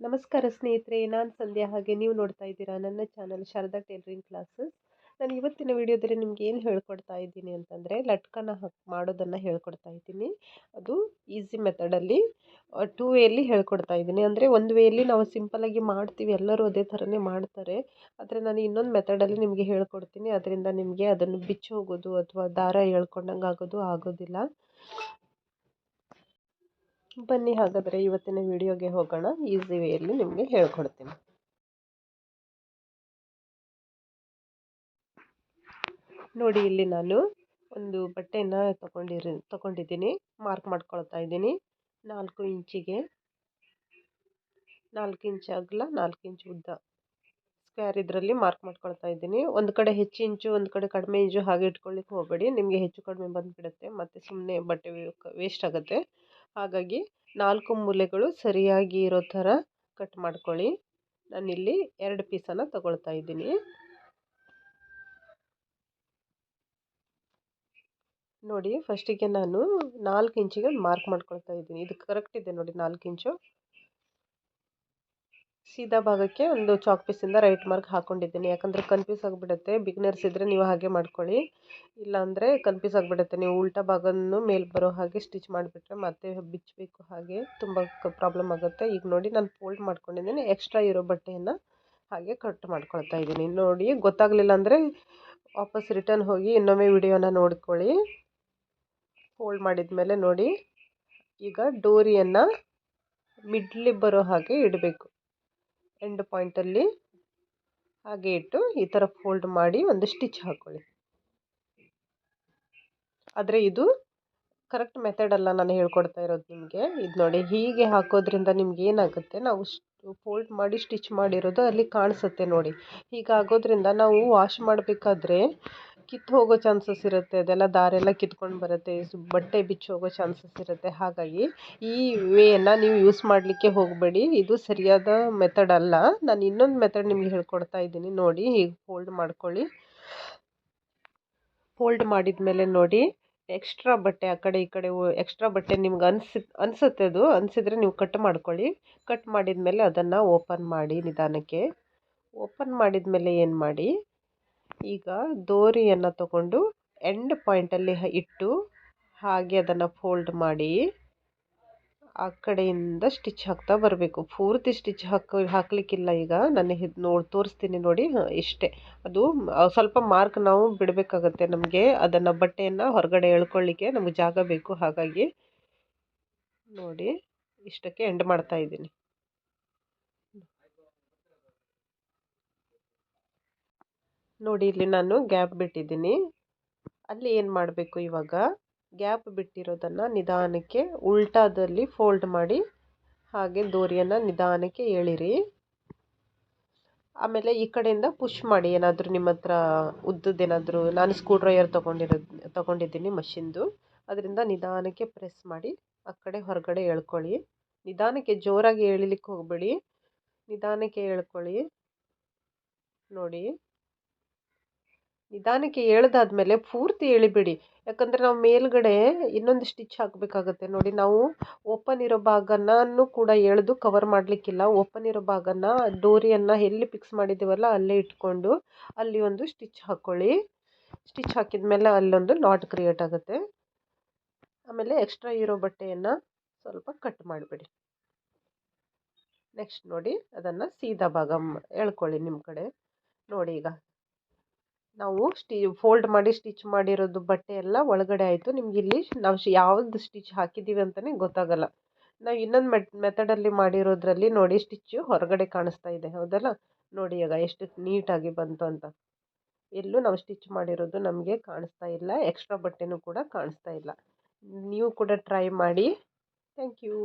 ನಮಸ್ಕಾರ ಸ್ನೇಹಿತರೆ, ನಾನು ಸಂಧ್ಯಾ ಹಾಗೆ ನೀವು ನೋಡ್ತಾ ಇದ್ದೀರಾ ನನ್ನ ಚಾನಲ್ ಶಾರದಾ ಟೈಲರಿಂಗ್ ಕ್ಲಾಸಸ್. ನಾನು ಇವತ್ತಿನ ವಿಡಿಯೋದಲ್ಲಿ ನಿಮ್ಗೆ ಏನು ಹೇಳ್ಕೊಡ್ತಾ ಇದ್ದೀನಿ ಅಂತಂದರೆ, ಲಟ್ಕನ ಹಾಕಿ ಮಾಡೋದನ್ನು ಹೇಳ್ಕೊಡ್ತಾ ಇದ್ದೀನಿ. ಅದು ಈಸಿ ಮೆಥಡಲ್ಲಿ ಟೂ ವೇಯಲ್ಲಿ ಹೇಳ್ಕೊಡ್ತಾ ಇದ್ದೀನಿ. ಅಂದರೆ ಒಂದು ವೇಯಲ್ಲಿ ನಾವು ಸಿಂಪಲಾಗಿ ಮಾಡ್ತೀವಿ, ಎಲ್ಲರೂ ಅದೇ ಥರನೇ ಮಾಡ್ತಾರೆ. ಆದರೆ ನಾನು ಇನ್ನೊಂದು ಮೆಥಡಲ್ಲಿ ನಿಮಗೆ ಹೇಳ್ಕೊಡ್ತೀನಿ. ಅದರಿಂದ ನಿಮಗೆ ಅದನ್ನು ಬಿಚ್ಚಿ ಹೋಗೋದು ಅಥವಾ ದಾರ ಹೇಳ್ಕೊಂಡಂಗೆ ಆಗೋದು ಆಗೋದಿಲ್ಲ. ಬನ್ನಿ ಹಾಗಾದರೆ ಇವತ್ತಿನ ವಿಡಿಯೋಗೆ ಹೋಗೋಣ. ಈಸಿ ವೇಯಲ್ಲಿ ನಿಮಗೆ ಹೇಳ್ಕೊಡ್ತೀನಿ. ನೋಡಿ, ಇಲ್ಲಿ ನಾನು ಒಂದು ಬಟ್ಟೆಯನ್ನು ತಗೊಂಡಿರಿ, ತಗೊಂಡಿದ್ದೀನಿ. ಮಾರ್ಕ್ ಮಾಡ್ಕೊಳ್ತಾ ಇದ್ದೀನಿ. ನಾಲ್ಕು ಇಂಚಿಗೆ, ನಾಲ್ಕು ಇಂಚ್ ಅಗಲ, ನಾಲ್ಕು ಇಂಚ್ ಉದ್ದ. ಸ್ಕ್ವೇರ್ ಇದರಲ್ಲಿ ಮಾರ್ಕ್ ಮಾಡ್ಕೊಳ್ತಾ ಇದ್ದೀನಿ. ಒಂದು ಕಡೆ ಹೆಚ್ಚು ಇಂಚು, ಒಂದು ಕಡೆ ಕಡಿಮೆ ಇಂಚು ಹಾಗೆ ಇಟ್ಕೊಳ್ಳಿಕ್ಕೆ ಹೋಗಬೇಡಿ. ನಿಮಗೆ ಹೆಚ್ಚು ಕಡಿಮೆ ಬಂದುಬಿಡುತ್ತೆ. ಮತ್ತು ಸುಮ್ಮನೆ ಬಟ್ಟೆ ವೇಸ್ಟ್ ಆಗುತ್ತೆ. ಹಾಗಾಗಿ ನಾಲ್ಕು ಮೂಲೆಗಳು ಸರಿಯಾಗಿ ಇರೋ ಥರ ಕಟ್ ಮಾಡ್ಕೊಳ್ಳಿ. ನಾನಿಲ್ಲಿ ಎರಡು ಪೀಸನ್ನು ತಗೊಳ್ತಾ ಇದ್ದೀನಿ. ನೋಡಿ ಫಸ್ಟಿಗೆ ನಾನು ನಾಲ್ಕು ಇಂಚಿಗೆ ಮಾರ್ಕ್ ಮಾಡ್ಕೊಳ್ತಾ ಇದ್ದೀನಿ. ಇದು ಕರೆಕ್ಟ್ ಇದೆ ನೋಡಿ ನಾಲ್ಕು ಇಂಚು ಸೀದಾ ಭಾಗಕ್ಕೆ ಒಂದು ಚಾಕ್ ಪೀಸಿಂದ ರೈಟ್ ಮಾರ್ಕ್ ಹಾಕ್ಕೊಂಡಿದ್ದೀನಿ ಯಾಕಂದರೆ ಕನ್ಫ್ಯೂಸ್ ಆಗಿಬಿಡುತ್ತೆ. ಬಿಗ್ನರ್ಸ್ ಇದ್ದರೆ ನೀವು ಹಾಗೆ ಮಾಡ್ಕೊಳ್ಳಿ. ಇಲ್ಲಾಂದರೆ ಕನ್ಫ್ಯೂಸ್ ಆಗಿಬಿಡುತ್ತೆ. ನೀವು ಉಲ್ಟಾ ಭಾಗವನ್ನು ಮೇಲೆ ಬರೋ ಹಾಗೆ ಸ್ಟಿಚ್ ಮಾಡಿಬಿಟ್ರೆ ಮತ್ತೆ ಬಿಚ್ಚಬೇಕು ಹಾಗೆ ತುಂಬ ಪ್ರಾಬ್ಲಮ್ ಆಗುತ್ತೆ. ಈಗ ನೋಡಿ ನಾನು ಫೋಲ್ಡ್ ಮಾಡ್ಕೊಂಡಿದ್ದೀನಿ. ಎಕ್ಸ್ಟ್ರಾ ಇರೋ ಬಟ್ಟೆಯನ್ನು ಹಾಗೆ ಕಟ್ ಮಾಡ್ಕೊಳ್ತಾ ಇದ್ದೀನಿ. ನೋಡಿ ಗೊತ್ತಾಗಲಿಲ್ಲ ಅಂದರೆ ವಾಪಸ್ ರಿಟರ್ನ್ ಹೋಗಿ ಇನ್ನೊಮ್ಮೆ ವಿಡಿಯೋನ ನೋಡ್ಕೊಳ್ಳಿ. ಫೋಲ್ಡ್ ಮಾಡಿದ ಮೇಲೆ ನೋಡಿ ಈಗ ಡೋರಿಯನ್ನು ಮಿಡ್ಲಿ ಬರೋ ಹಾಗೆ ಇಡಬೇಕು. ಎಂಡ್ ಪಾಯಿಂಟಲ್ಲಿ ಹಾಗೆ ಇಟ್ಟು ಈ ಥರ ಫೋಲ್ಡ್ ಮಾಡಿ ಒಂದು ಸ್ಟಿಚ್ ಹಾಕ್ಕೊಳ್ಳಿ ಆದರೆ ಇದು ಕರೆಕ್ಟ್ ಮೆಥಡ್ ಅಲ್ಲ ನಾನು ಹೇಳ್ಕೊಡ್ತಾ ಇರೋದು ನಿಮಗೆ. ಇದು ನೋಡಿ, ಹೀಗೆ ಹಾಕೋದ್ರಿಂದ ನಿಮ್ಗೆ ಏನಾಗುತ್ತೆ? ನಾವು ಫೋಲ್ಡ್ ಮಾಡಿ ಸ್ಟಿಚ್ ಮಾಡಿರೋದು ಅಲ್ಲಿ ಕಾಣಿಸುತ್ತೆ ನೋಡಿ. ಹೀಗಾಗೋದ್ರಿಂದ ನಾವು ವಾಶ್ ಮಾಡಬೇಕಾದ್ರೆ ಕಿತ್ತು ಹೋಗೋ ಚಾನ್ಸಸ್ ಇರುತ್ತೆ, ಅದೆಲ್ಲ ದಾರೆಲ್ಲ ಕಿತ್ಕೊಂಡು ಬರುತ್ತೆ ಬಟ್ಟೆ ಬಿಚ್ಚಿ ಹೋಗೋ ಚಾನ್ಸಸ್ ಇರುತ್ತೆ. ಹಾಗಾಗಿ ಈ ವೇಯನ್ನು ನೀವು ಯೂಸ್ ಮಾಡಲಿಕ್ಕೆ ಹೋಗಬೇಡಿ. ಇದು ಸರಿಯಾದ ಮೆಥಡ್ ಅಲ್ಲ. ನಾನು ಇನ್ನೊಂದು ಮೆಥಡ್ ನಿಮಗೆ ಹೇಳ್ಕೊಡ್ತಾ ಇದ್ದೀನಿ. ನೋಡಿ, ಹೀಗೆ ಫೋಲ್ಡ್ ಮಾಡ್ಕೊಳ್ಳಿ. ಫೋಲ್ಡ್ ಮಾಡಿದ ಮೇಲೆ ನೋಡಿ, ಎಕ್ಸ್ಟ್ರಾ ಬಟ್ಟೆ ಆ ಕಡೆ ಈ ಕಡೆ ಎಕ್ಸ್ಟ್ರಾ ಬಟ್ಟೆ ನಿಮ್ಗೆ ಅನ್ಸಿ, ಅನಿಸುತ್ತೆ ಅದು. ಅನಿಸಿದ್ರೆ ನೀವು ಕಟ್ ಮಾಡ್ಕೊಳ್ಳಿ. ಕಟ್ ಮಾಡಿದ ಮೇಲೆ ಅದನ್ನು ಓಪನ್ ಮಾಡಿ ನಿಧಾನಕ್ಕೆ. ಓಪನ್ ಮಾಡಿದ ಮೇಲೆ ಏನು ಮಾಡಿ? ಈಗ ದೋರಿಯನ್ನು ತಗೊಂಡು ಎಂಡ್ ಪಾಯಿಂಟಲ್ಲಿ ಇಟ್ಟು ಹಾಗೆ ಅದನ್ನು ಫೋಲ್ಡ್ ಮಾಡಿ ಆ ಕಡೆಯಿಂದ ಸ್ಟಿಚ್ ಹಾಕ್ತಾ ಬರಬೇಕು. ಪೂರ್ತಿ ಸ್ಟಿಚ್ ಹಾಕಿ, ಹಾಕಲಿಕ್ಕಿಲ್ಲ ಈಗ. ನಾನು ನೋಡಿ, ತೋರಿಸ್ತೀನಿ ನೋಡಿ. ಇಷ್ಟೇ. ಅದು ಸ್ವಲ್ಪ ಮಾರ್ಕ್ ನಾವು ಬಿಡಬೇಕಾಗತ್ತೆ ನಮಗೆ. ಅದನ್ನು ಬಟ್ಟೆಯನ್ನು ಹೊರಗಡೆ ಎಳ್ಕೊಳ್ಳಿಕ್ಕೆ ನಮಗೆ ಜಾಗ ಬೇಕು. ಹಾಗಾಗಿ ನೋಡಿ, ಇಷ್ಟಕ್ಕೆ ಎಂಡ್ ಮಾಡ್ತಾ ಇದ್ದೀನಿ. ನೋಡಿ ಇಲ್ಲಿ ನಾನು ಗ್ಯಾಪ್ ಬಿಟ್ಟಿದ್ದೀನಿ. ಅಲ್ಲಿ ಏನು ಮಾಡಬೇಕು ಇವಾಗ? ಗ್ಯಾಪ್ ಬಿಟ್ಟಿರೋದನ್ನು ನಿಧಾನಕ್ಕೆ ಉಲ್ಟಾದಲ್ಲಿ ಫೋಲ್ಡ್ ಮಾಡಿ ಹಾಗೆ ದೋರಿಯನ್ನು ನಿಧಾನಕ್ಕೆ ಎಳಿರಿ. ಆಮೇಲೆ ಈ ಕಡೆಯಿಂದ ಪುಷ್ ಮಾಡಿ. ಏನಾದರೂ ನಿಮ್ಮ ಹತ್ರ ಉದ್ದದ್ದೇನಾದರೂ ನಾನು ಸ್ಕ್ರೂ ಡ್ರೈಯರ್ ತೊಗೊಂಡಿರೋದು ತೊಗೊಂಡಿದ್ದೀನಿ ಮಷಿನ್ದು. ಅದರಿಂದ ನಿಧಾನಕ್ಕೆ ಪ್ರೆಸ್ ಮಾಡಿ ಆ ಕಡೆ ಹೊರಗಡೆ ಎಳ್ಕೊಳ್ಳಿ. ನಿಧಾನಕ್ಕೆ ಜೋರಾಗಿ ಎಳಿಲಿಕ್ಕೆ ಹೋಗಬೇಡಿ. ನಿಧಾನಕ್ಕೆ ಎಳ್ಕೊಳ್ಳಿ. ನೋಡಿ. ನಿಧಾನಕ್ಕೆ ಎಳೆದಾದ್ಮೇಲೆ ಪೂರ್ತಿ ಎಳಿಬೇಡಿ ಯಾಕಂದರೆ ನಾವು ಮೇಲ್ಗಡೆ ಇನ್ನೊಂದು ಸ್ಟಿಚ್ ಹಾಕಬೇಕಾಗತ್ತೆ. ನೋಡಿ, ನಾವು ಓಪನ್ ಇರೋ ಭಾಗನೂ ಕೂಡ ಎಳೆದು ಕವರ್ ಮಾಡಲಿಕ್ಕಿಲ್ಲ. ಓಪನ್ ಇರೋ ಭಾಗನ, ಡೋರಿಯನ್ನು ಎಲ್ಲಿ ಫಿಕ್ಸ್ ಮಾಡಿದ್ದೀವಲ್ಲ ಅಲ್ಲೇ ಇಟ್ಕೊಂಡು ಅಲ್ಲಿ ಒಂದು ಸ್ಟಿಚ್ ಹಾಕ್ಕೊಳ್ಳಿ ಸ್ಟಿಚ್ ಹಾಕಿದ ಮೇಲೆ ಅಲ್ಲೊಂದು ನಾಟ್ ಕ್ರಿಯೇಟ್ ಆಗುತ್ತೆ. ಆಮೇಲೆ ಎಕ್ಸ್ಟ್ರಾ ಇರೋ ಬಟ್ಟೆಯನ್ನು ಸ್ವಲ್ಪ ಕಟ್ ಮಾಡಿಬಿಡಿ. ನೆಕ್ಸ್ಟ್ ನೋಡಿ, ಅದನ್ನು ಸೀದಾ ಭಾಗ ಎಳ್ಕೊಳ್ಳಿ ನಿಮ್ಮ ಕಡೆ. ನೋಡಿ ಈಗ. ನಾವು ಸ್ಟಿ ಫೋಲ್ಡ್ ಮಾಡಿ ಸ್ಟಿಚ್ ಮಾಡಿರೋದು ಬಟ್ಟೆ ಎಲ್ಲ ಒಳಗಡೆ ಆಯಿತು. ನಿಮ್ಗೆ ಇಲ್ಲಿ ನಾವು ಯಾವ್ದು ಸ್ಟಿಚ್ ಹಾಕಿದ್ದೀವಿ ಅಂತಲೇ ಗೊತ್ತಾಗಲ್ಲ. ನಾವು ಇನ್ನೊಂದು ಮೆಟ್, ಮೆಥಡಲ್ಲಿ ಮಾಡಿರೋದ್ರಲ್ಲಿ ನೋಡಿ ಸ್ಟಿಚ್ಚು ಹೊರಗಡೆ ಕಾಣಿಸ್ತಾ ಇದೆ. ಹೌದಲ್ಲ? ನೋಡಿ ಈಗ ಎಷ್ಟು ನೀಟಾಗಿ ಬಂತು ಅಂತ. ಎಲ್ಲೂ ನಾವು ಸ್ಟಿಚ್ ಮಾಡಿರೋದು ನಮಗೆ ಕಾಣಿಸ್ತಾ ಇಲ್ಲ. ಎಕ್ಸ್ಟ್ರಾ ಬಟ್ಟೆನೂ ಕೂಡ ಕಾಣಿಸ್ತಾ ಇಲ್ಲ. ನೀವು ಕೂಡ ಟ್ರೈ ಮಾಡಿ. Thank you